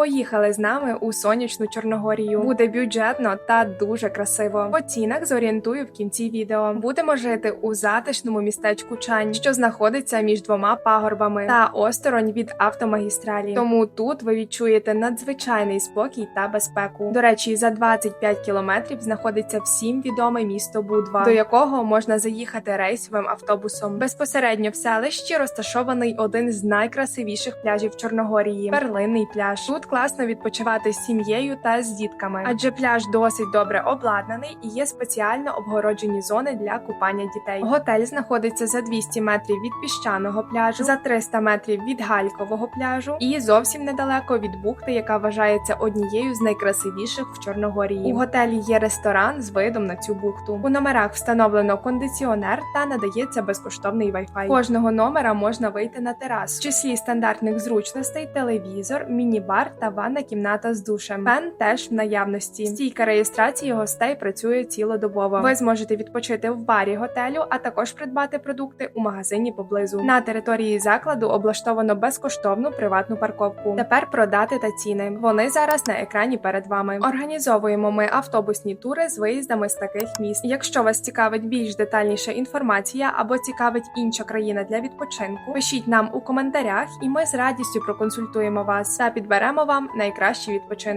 Поїхали з нами у сонячну Чорногорію. Буде бюджетно та дуже красиво. По цінах зорієнтую в кінці відео. Будемо жити у затишному містечку Чань, що знаходиться між двома пагорбами та осторонь від автомагістралі. Тому тут ви відчуєте надзвичайний спокій та безпеку. До речі, за 25 кілометрів знаходиться всім відоме місто Будва, до якого можна заїхати рейсовим автобусом. Безпосередньо в селищі розташований один з найкрасивіших пляжів Чорногорії перлинний пляж. Тут класно відпочивати з сім'єю та з дітками, адже пляж досить добре обладнаний і є спеціально обгороджені зони для купання дітей. Готель знаходиться за 200 метрів від піщаного пляжу, за 300 метрів від галькового пляжу і зовсім недалеко від бухти, яка вважається однією з найкрасивіших в Чорногорії. У готелі є ресторан з видом на цю бухту. У номерах встановлено кондиціонер та надається безкоштовний Wi-Fi. Кожного номера можна вийти на терасу. В числі стандартних зручностей телевізор, міні-бар та ванна кімната з душем. Фен теж в наявності. Стійка реєстрації гостей працює цілодобово. Ви зможете відпочити в барі готелю, а також придбати продукти у магазині поблизу. На території закладу облаштовано безкоштовну приватну парковку. Тепер про дати та ціни. Вони зараз на екрані перед вами. Організовуємо ми автобусні тури з виїздами з таких міст. Якщо вас цікавить більш детальніша інформація або цікавить інша країна для відпочинку, пишіть нам у коментарях, і ми з радістю проконсультуємо вас та підберемо вам найкращий відпочинок.